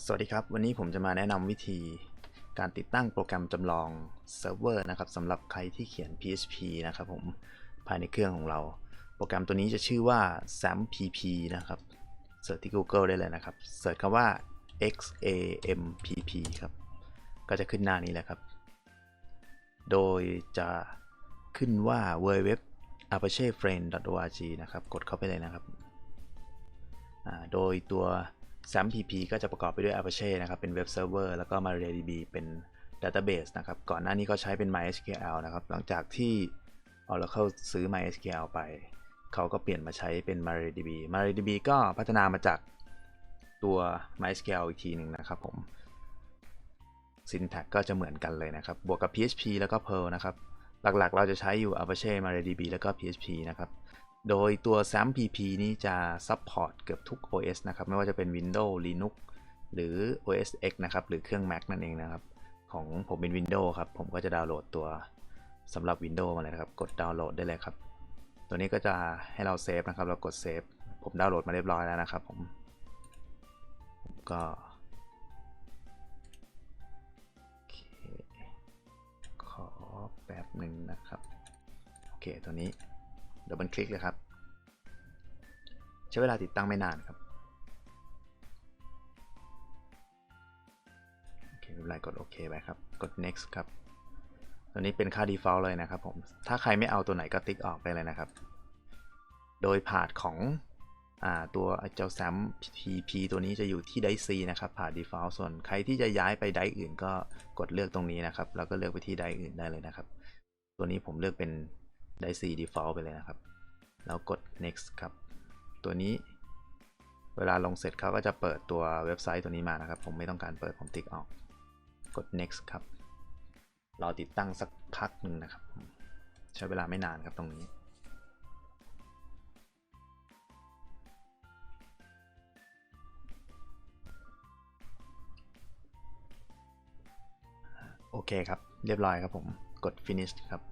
สวัสดีครับ วันนี้ผมจะมาแนะนำวิธีการติดตั้งโปรแกรมจำลองเซิร์ฟเวอร์นะครับสำหรับใครที่เขียน PHP นะครับผมภายในเครื่องของเรา โปรแกรมตัวนี้จะชื่อว่า SAMPP นะครับเสิร์ชที่ Google ได้เลยนะครับเสิร์ชคำว่า XAMPP ครับก็จะขึ้นหน้านี้แหละครับ โดยจะขึ้นว่า www apache-friend.org นะครับ กดเข้าไปเลยนะครับ โดยตัว SAMPP ก็จะประกอบไปด้วย Apache นะครับ เป็นเว็บเซิร์ฟเวอร์แล้วก็ MariaDB เป็น Database นะครับ ก่อนหน้านี้ก็ใช้เป็น MySQL นะครับ หลังจากที่ Oracle ซื้อ MySQL ไป เขาก็เปลี่ยนมาใช้เป็น MariaDB MariaDB ก็พัฒนามาจากตัว MySQL อีกทีหนึ่งนะครับผม Syntax ก็จะเหมือนกันเลยนะครับ บวกกับ PHP แล้วก็ Perl นะครับ หลักๆ เราจะใช้อยู่ Apache MariaDB แล้วก็ PHP นะครับ โดยตัว SAMPP นี้จะ support เกือบทุก OS นะครับ ไม่ว่าจะเป็น Windows Linux หรือ OS X นะครับ หรือเครื่อง Mac นั่นเองนะครับ ของผมเป็น Windows ครับ ผมก็จะดาวน์โหลดตัวสำหรับ Windows มาเลยนะครับ กดดาวน์โหลดได้เลยครับ ตัวนี้ก็จะให้เราเซฟนะครับ เรากดเซฟ ผมดาวน์โหลดมาเรียบร้อยแล้วนะครับผมผมก็ขอแป๊บหนึ่งนะครับ โอเค ตัวนี้ ดับเบิลคลิกเลยครับ ใช้เวลาติดตั้งไม่นานครับโอเคไม่เป็นไรกดโอเคไปครับ กด next ครับตัวนี้เป็นค่า default เลยนะครับผมถ้าใครไม่เอาตัวไหนก็ติ๊กออกไปเลยนะครับ โดยพาดของอตัวเจ้า SAM PP ตัวนี้จะอยู่ที่ไดซีนะครับพาด default ส่วนใครที่จะย้ายไปไดอื่นก็กดเลือกตรงนี้นะครับ แล้วก็เลือกไปที่ไดอื่นได้เลยนะครับ ตัวนี้ผมเลือกเป็น ไดซี default ไปเลยนะครับ แล้วกด next ครับ ตัวนี้เวลาลงเสร็จเขาก็จะเปิดตัวเว็บไซต์ตัวนี้มานะครับ ผมไม่ต้องการเปิดผมติ๊กออก กด next ครับรอติดตั้งสักพักหนึ่งนะครับ ใช้เวลาไม่นานครับตรงนี้ โอเคครับ เรียบร้อยครับผม กด finish ครับ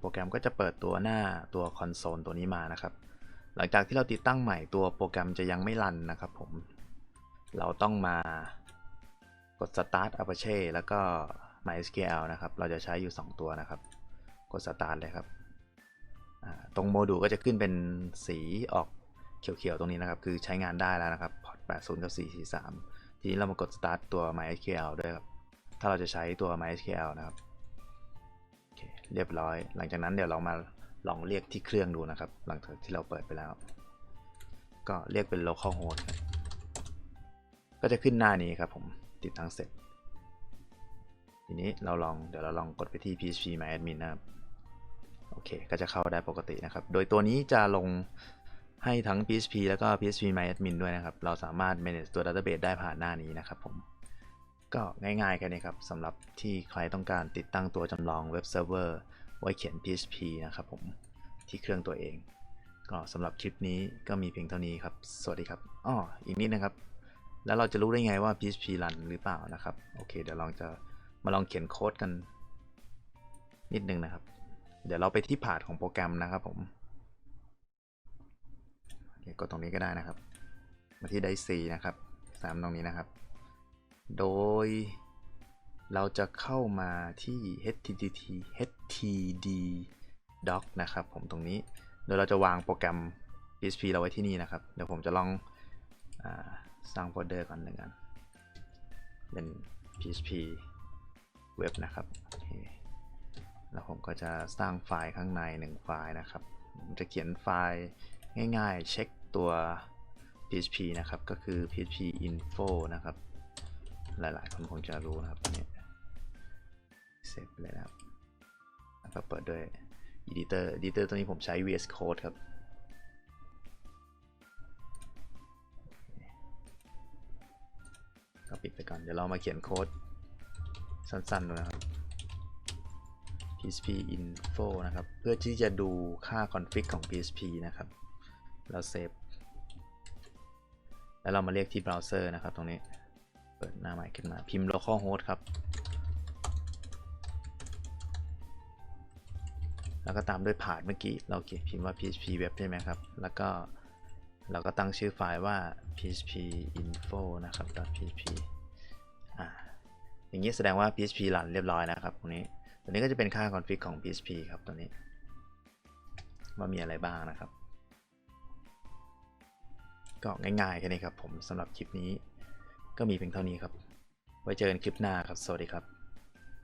โปรแกรมก็จะเปิดตัวหน้าตัวคอนโซลตัวนี้มานะครับ หลังจากที่เราติดตั้งใหม่ตัวโปรแกรมจะยังไม่รันนะครับผม เราต้องมากด start apache แล้วก็ mysql นะครับ เราจะใช้อยู่ 2 ตัวนะครับ กด start เลยครับ ตรงโมดูลก็จะขึ้นเป็นสีออกเขียวๆตรงนี้นะครับ คือใช้งานได้แล้วนะครับ พอร์ต 80 กับ 443 ทีนี้เรามากด start ตัว mysql ด้วยครับ ถ้าเราจะใช้ตัว mysql นะครับ เรียบร้อย หลังจากนั้นเดี๋ยวเรามาลองเรียกที่เครื่องดูนะครับ หลังจากที่เราเปิดไปแล้ว ก็เรียกเป็น localhost ก็จะขึ้นหน้านี้ครับผมติดตั้งเสร็จ ทีนี้เราลองเดี๋ยวเราลองกดไปที่ php my admin นะครับโอเค ก็จะเข้าได้ปกตินะครับ โดยตัวนี้จะลงให้ทั้ง php แล้วก็ php my admin ด้วยนะครับ เราสามารถ manage ตัว database ได้ผ่านหน้านี้นะครับผม ก็ง่ายๆแค่นี้ครับสำหรับที่ใครต้องการติดตั้งตัวจำลองเว็บเซิร์ฟเวอร์ไว้เขียน PHP นะครับผมที่เครื่องตัวเอง ก็สำหรับคลิปนี้ก็มีเพียงเท่านี้ครับ สวัสดีครับอ้ออีกนิดนะครับ แล้วเราจะรู้ได้ไงว่า PHP รันหรือเปล่านะครับ โอเค เดี๋ยวลองจะมาลองเขียนโค้ดกัน นิดนึงนะครับ เดี๋ยวเราไปที่พาดของโปรแกรมนะครับผมกดตรงนี้ก็ได้นะครับ มาที่ไดซีนะครับสามตรงนี้นะครับ โดยเราจะเข้ามาที่ http htd doc นะครับผมตรงนี้ โดยเราจะวางโปรแกรม PHP เราไว้ที่นี่นะครับ เดี๋ยวผมจะลองอสร้างโฟลเดอร์ก่อนหนึ่งอัน เป็น PHP เว็บนะครับแล้วผมก็จะสร้างไฟล์ข้างในหนึ่งไฟล์นะครับ ผมจะเขียนไฟล์ง่ายๆ เช็คตัว PHP นะครับ ก็คือ PHP info นะครับ หลาย ๆ คนคงจะรู้นะครับเนี่ยเซฟเลยนะครับแล้วก็เปิดด้วย editor editor ตัวนี้ผมใช้ VS Code ครับ ก็ปิดไปก่อน เดี๋ยวเรามาเขียนโค้ดสั้น ๆ ดูนะครับ php info นะครับ เพื่อที่จะดูค่า config ของ php นะครับ เราเซฟ แล้วเรามาเรียกที่เบราว์เซอร์นะครับตรงนี้ ปิดหน้าใหม่ขึ้นมาพิมพ์ localhost ครับ แล้วก็ตามด้วยผ่านเมื่อกี้ เราเขียนพิมพ์ว่า php web ใช่ไหมครับ แล้วก็เราก็ตั้งชื่อไฟล์ว่า php info นะครับ .php อ่าอย่างนี้แสดงว่า php รันเรียบร้อยนะครับตรงนี้ตัวนี้ก็จะเป็นค่า config ของ php ครับตัวนี้ ว่ามีอะไรบ้างนะครับ ก็ง่ายๆแค่นี้ครับผมสำหรับคลิปนี้ ก็มีเพียงเท่านี้ครับ ไว้เจอกันคลิปหน้าครับ สวัสดีครับ